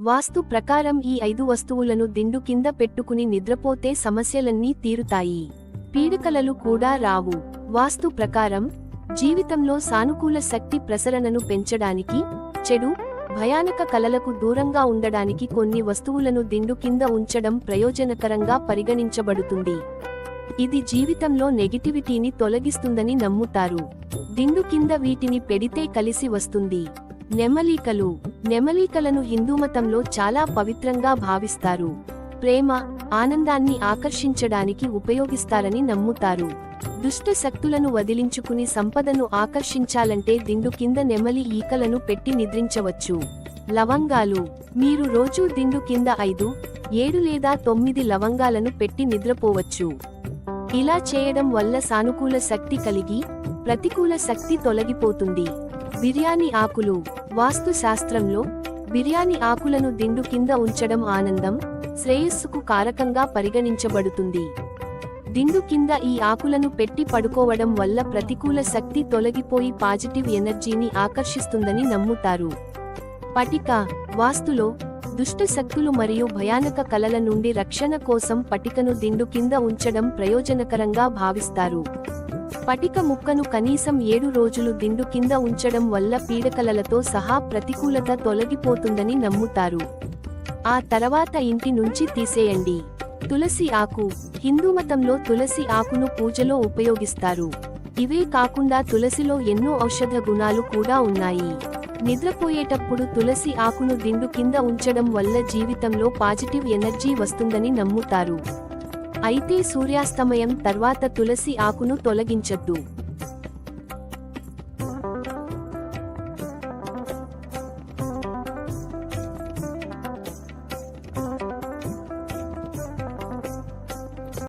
వాస్తు ప్రకారం ఈ ఐదు వస్తువులను దిండు కింద పెట్టుకుని నిద్రపోతే సమస్యలన్నీ తీరుతాయి. పీడకలలు కూడా రావు. వాస్తు ప్రకారం జీవితంలో సానుకూల శక్తి ప్రసరణను పెంచడానికి చెడు భయానక కలలకు దూరంగా ఉండడానికి కొన్ని వస్తువులను దిండు కింద ఉంచడం ప్రయోజనకరంగా పరిగణించబడుతుంది. ఇది జీవితంలో నెగిటివిటీని తొలగిస్తుందని నమ్ముతారు. దిండు కింద వీటిని పెడితే కలిసి వస్తుంది. నెమలీకలు నెమలీకలను హిందూమతంలో చాలా పవిత్రంగా భావిస్తారు. ప్రేమ ఆనందాన్ని ఆకర్షించడానికి ఉపయోగిస్తారని నమ్ముతారు. దుష్ట శక్తులను వదిలించుకుని సంపదను ఆకర్షించాలంటే దిండు కింద నెమలి ఈకలను పెట్టి నిద్రించవచ్చు. లవంగాలు. మీరు రోజూ దిండు కింద ఐదు ఏడు లేదా తొమ్మిది లవంగాలను పెట్టి నిద్రపోవచ్చు. ఇలా చేయడం వల్ల సానుకూల శక్తి కలిగి ప్రతికూల శక్తి తొలగిపోతుంది. బిర్యానీ ఆకులు. వాస్తు శాస్త్రంలో బిర్యానీ ఆకులను దిండు కింద ఉంచడం ఆనందం శ్రేయస్సుకు కారకంగా పరిగణించబడుతుంది. దిండు కింద ఈ ఆకులను పెట్టి పడుకోవడం వల్ల ప్రతికూల శక్తి తొలగిపోయి పాజిటివ్ ఎనర్జీని ఆకర్షిస్తుందని నమ్ముతారు. పటిక వాస్తులో దుష్ట శక్తులు మరియు భయానక కలల నుండి రక్షణ కోసం పటికను దిండు కింద ఉంచడం ప్రయోజనకరంగా భావిస్తారు. పటిక ముక్కను కనీసం ఏడు రోజులు దిండు కింద ఉంచడం వల్ల పీడకలలతో సహా ప్రతికూలత తొలగిపోతుందని నమ్ముతారు. ఆ తర్వాత ఇంటి నుంచి తీసేయండి. తులసి ఆకు హిందూ మతంలో తులసి ఆకును పూజలో ఉపయోగిస్తారు. ఇవే కాకుండా తులసిలో ఎన్నో ఔషధ గుణాలు కూడా ఉన్నాయి. నిద్రపోయేటప్పుడు తులసి ఆకును దిండు కింద ఉంచడం వల్ల జీవితంలో పాజిటివ్ ఎనర్జీ వస్తుందని నమ్ముతారు. అయితే సూర్యాస్తమయం తర్వాత తులసి ఆకును తొలగించద్దు.